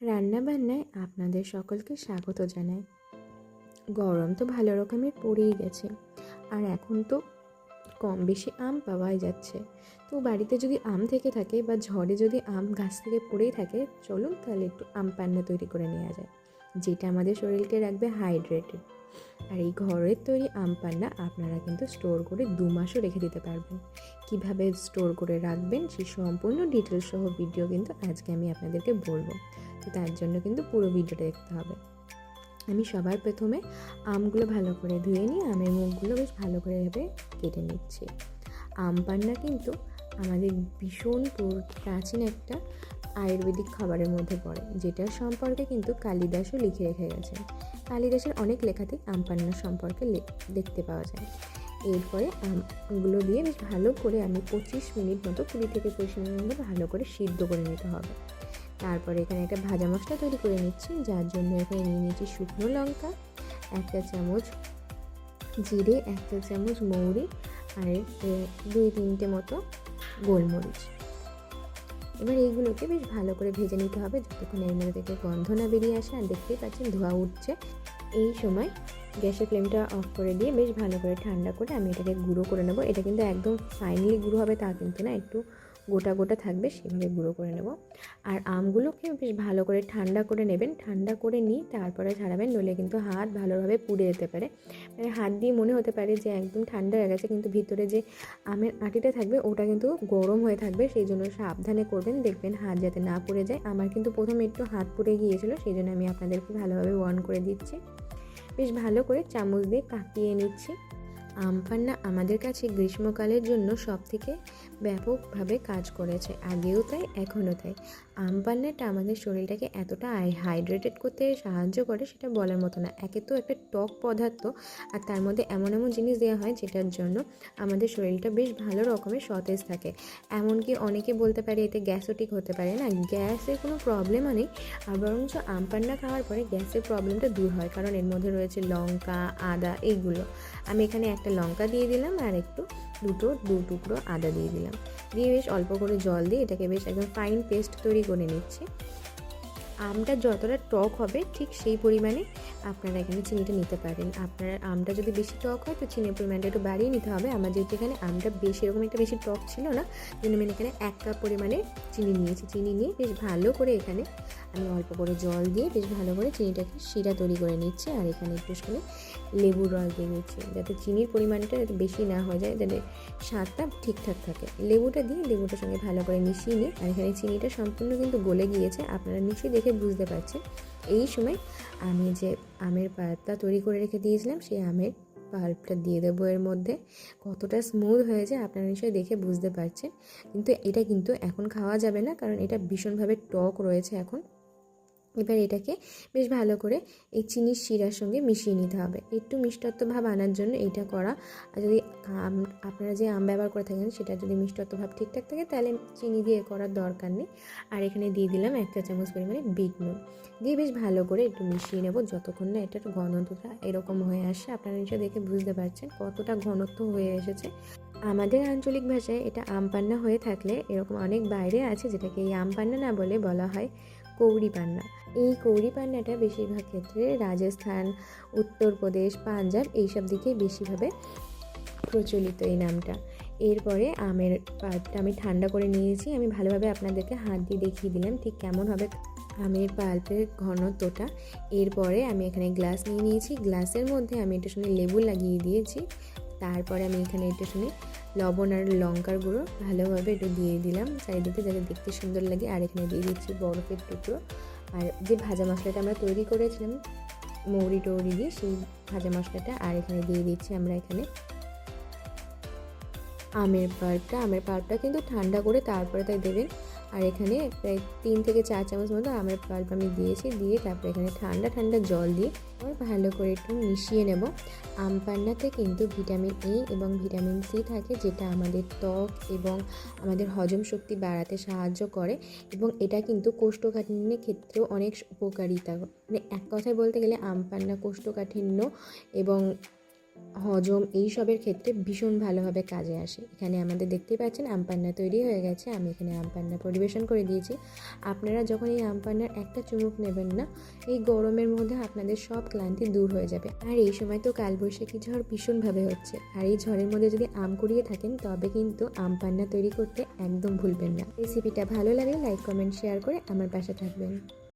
রান্নাবান্নায় আপনাদের সকলকে স্বাগত জানাই। গরম তো ভালো রকমের পড়েই গেছে, আর এখন তো কম বেশি আম পাওয়াই যাচ্ছে। তো বাড়িতে যদি আম থেকে থাকে বা ঝড়ে যদি আম গাছ থেকে পড়েই থাকে, চলুন তাহলে একটু আম পান্না তৈরি করে নেওয়া যায়, যেটা আমাদের শরীরকে রাখবে হাইড্রেটেড আর এই ঘরের তৈরি আম পান্না আপনারা কিন্তু স্টোর করে দু মাসও রেখে দিতে পারবেন। কীভাবে স্টোর করে রাখবেন সেই সম্পূর্ণ ডিটেলস সহ ভিডিও কিন্তু আজকে আমি আপনাদেরকে বলব। তো তার জন্য কিন্তু পুরো ভিডিওটা দেখতে হবে। আমি সবার প্রথমে আমগুলো ভালো করে ধুয়ে নিয়ে আমের মুখগুলো বেশ ভালো করে এভাবে কেটে নিচ্ছি। আম পান্না কিন্তু আমাদের ভীষণ প্রাচীন একটা আয়ুর্বেদিক খাবারের মধ্যে পড়ে, যেটার সম্পর্কে কিন্তু কালিদাসও লিখে রেখে গেছেন। কালিদাসের অনেক লেখাতে আম পান্না সম্পর্কে দেখতে পাওয়া যায়। এরপরে আমগুলো দিয়ে বেশ ভালো করে আমি পঁচিশ মিনিট মতো কুড়ি থেকে পঁচিশ মিনিট মতো ভালো করে সিদ্ধ করে নিতে হবে। তারপরে এখানে একটা ভাজা মশলা তৈরি করে নিচ্ছি, যার জন্য এখানে নিয়ে নিচ্ছি শুকনো লঙ্কা, একটা চামচ জিরে, একটা চামচ মৌরি আর দুই তিনটে মতো গোলমরিচ। এবার এইগুলোকে বেশ ভালো করে ভেজে নিতে হবে যতক্ষণ এর মধ্যে থেকে গন্ধ না বেরিয়ে আসে আর দেখতেই পাচ্ছেন ধোয়া উঠছে। এই সময় গ্যাসের ফ্লেমটা অফ করে দিয়ে বেশ ভালো করে ঠান্ডা করে আমি এটাকে গুঁড়ো করে নেব। এটা কিন্তু একদম ফাইনালি গুঁড়ো হবে তা কিন্তু না, একটু গোটা গোটা থাকবে সেভাবে গুঁড়ো করে নেব। আর আমগুলোকে বেশ ভালো করে ঠান্ডা করে নেবেন। ঠান্ডা করে নিয়ে তারপরে ছাড়াবেন, নইলে কিন্তু হাত ভালোভাবে পুড়ে যেতে পারে। মানে হাত দিয়ে মনে হতে পারে যে একদম ঠান্ডা হয়ে গেছে, কিন্তু ভিতরে যে আমের আটিটা থাকবে ওটা কিন্তু গরম হয়ে থাকবে, সেই জন্য সাবধানে করবেন। দেখবেন হাত যাতে না পুড়ে যায়। আমার কিন্তু প্রথমে একটু হাত পুড়ে গিয়েছিল, সেই জন্য আমি আপনাদেরকে ভালোভাবে ওয়ার্ন করে দিচ্ছি। বেশ ভালো করে চামচ দিয়ে কাটিয়ে নিচ্ছি। আম পান্না আমাদের কাছে গ্রীষ্মকালের জন্য সব থেকে ব্যাপকভাবে কাজ করেছে। আগেও তাই, এখনও তাই। আম পান্নাটা আমাদের শরীরটাকে এতটা হাইড্রেটেড করতে সাহায্য করে সেটা বলার মতো না। একে তো একটা টক পদার্থ আর তার মধ্যে এমন এমন জিনিস দেওয়া হয় যেটার জন্য আমাদের শরীরটা বেশ ভালো রকমের সতেজ থাকে। এমনকি অনেকে বলতে পারে এতে গ্যাসোটিক হতে পারে না। গ্যাসের কোনো প্রবলেমও নেই। আর বরঞ্চ আম পান্না খাওয়ার পরে গ্যাসের প্রবলেমটা দূর হয়। কারণ এর মধ্যে রয়েছে লঙ্কা, আদা, এইগুলো। আমি এখানে একটা লঙ্কা দিয়ে দিলাম আর একটু দুটো, দু টুকরো আদা দিয়ে দিলাম। দিয়ে বেশ অল্প করে জল দিয়ে এটাকে বেশ একদম ফাইন পেস্ট তৈরি করে নিচ্ছি। আমটা যতটা টক হবে, ঠিক সেই পরিমাণে আপনারা এখানে চিনিটা নিতে পারেন। আপনার আমটা যদি বেশি টক হয়, তো চিনির পরিমাণটা একটু বাড়িয়ে নিতে হবে। আমার যেহেতু এখানে আমটা বেশি এরকম একটা বেশি টক ছিল না, জন্য আমি এখানে এক কাপ পরিমাণে চিনি নিয়েছি। চিনি নিয়ে বেশ ভালো করে এখানে আমি অল্প করে জল দিয়ে বেশ ভালো করে চিনিটাকে শিরা তৈরি করে নিচ্ছি। আর এখানে একটু করে লেবুর রস দিয়ে নিচ্ছি, যাতে চিনির পরিমাণটা যাতে বেশি না হয়ে যায়, যাতে স্বাদটা ঠিকঠাক থাকে। লেবুটা দিয়ে লেবুটার সঙ্গে ভালো করে মিশিয়ে নিই আর এখানে চিনিটা সম্পূর্ণ কিন্তু গলে গিয়েছে। আপনারা নিশ্চয়ই দেখে বুঝতে পারছেন এই সময় আমি যে আমের পাল্পটা তৈরি করে রেখে দিয়েছিলাম, সেই আমের পাল্পটা দিয়ে দেবো এর মধ্যে। কতটা স্মুথ হয়েছে আপনারা নিশ্চয়ই দেখে বুঝতে পারছেন। কিন্তু এটা কিন্তু এখন খাওয়া যাবে না, কারণ এটা ভীষণভাবে টক রয়েছে এখন। এবার এটাকে বেশ ভালো করে এই চিনির শিরার সঙ্গে মিশিয়ে নিতে হবে। একটু মিষ্টত্ব ভাব আনার জন্য এইটা করা। আর যদি আপনারা যে আম ব্যবহার করে থাকেন, সেটা যদি মিষ্টত্ব ভাব ঠিকঠাক থাকে, তাহলে চিনি দিয়ে করার দরকার নেই। আর এখানে দিয়ে দিলাম এক চা চামচ পরিমাণে বিট নুন। দিয়ে বেশ ভালো করে একটু মিশিয়ে নেব যতক্ষণ না এটার ঘনত্বটা এরকম হয়ে আসে। আপনারা নিশ্চয়ই দেখে বুঝতে পারছেন কতটা ঘনত্ব হয়ে এসেছে। আমাদের আঞ্চলিক ভাষায় এটা আম পান্না হয়ে থাকলে এরকম অনেক বাইরে আছে যেটাকে এই আম পান্না না বলে বলা হয়। কৌড়ি পান্না। এই কৌড়ি পান্নাটা বেশিরভাগ ক্ষেত্রে রাজস্থান, উত্তরপ্রদেশ, পাঞ্জাব এইসব দিকে বেশিভাবে প্রচলিত এই নামটা। এরপরে আমের পাল্পটা আমি ঠান্ডা করে নিয়েছি। আমি ভালোভাবে আপনাদেরকে হাত দিয়ে দেখিয়ে দিলাম ঠিক কেমন হবে আমের পাল্পের ঘনত্বটা। এরপরে আমি এখানে গ্লাস নিয়ে নিয়েছি। গ্লাসের মধ্যে আমি এটা শুনে লেবু লাগিয়ে দিয়েছি। তারপরে আমি এখানে এটা শুনি, লবণ আর লঙ্কার গুঁড়ো ভালোভাবে একটু দিয়ে দিলাম চারিদিকে যাতে দেখতে সুন্দর লাগে। আর এখানে দিয়ে দিচ্ছি বরফের টুকরো। আর যে ভাজা মশলাটা আমরা তৈরি করেছিলাম, মৌরি টৌরি দিয়ে সেই ভাজা মশলাটা, আর এখানে দিয়ে দিচ্ছি আমরা এখানে আমের পাল্পটা আমের পাল্পটা কিন্তু ঠান্ডা করে তারপরে তাই দেবেন। আর এখানে প্রায় তিন থেকে চার চামচ মতো আমের পাল্প আমি দিয়েছি, দিয়ে তারপরে এখানে ঠান্ডা ঠান্ডা জল দিয়ে আবার ভালো করে একটু মিশিয়ে নেব। আম পান্নাতে কিন্তু ভিটামিন এ এবং ভিটামিন সি থাকে, যেটা আমাদের ত্বক এবং আমাদের হজম শক্তি বাড়াতে সাহায্য করে এবং এটা কিন্তু কোষ্ঠকাঠিন্যের ক্ষেত্রেও অনেক উপকারিতা। মানে এক কথায় বলতে গেলে আম পান্না কোষ্ঠকাঠিন্য এবং হজম এই সবের ক্ষেত্রে ভীষণ ভালোভাবে কাজে আসে। এখানে আমাদের দেখতেই পাচ্ছেন আমপান্না তৈরি হয়ে গেছে। আমি এখানে আমপান্না পরিবেশন করে দিয়েছি। আপনারা যখন এই আমপান্নার একটা চুমুক নেবেন না, এই গরমের মধ্যে আপনাদের সব ক্লান্তি দূর হয়ে যাবে। আর এই সময় তো কালবৈশাখী ঝড় ভীষণভাবে হচ্ছে। আর এই ঝড়ের মধ্যে যদি আম কুড়িয়ে থাকেন, তবে কিন্তু আম পান্না তৈরি করতে একদম ভুলবেন না। রেসিপিটা ভালো লাগে লাইক, কমেন্ট, শেয়ার করে আমার পাশে থাকবেন।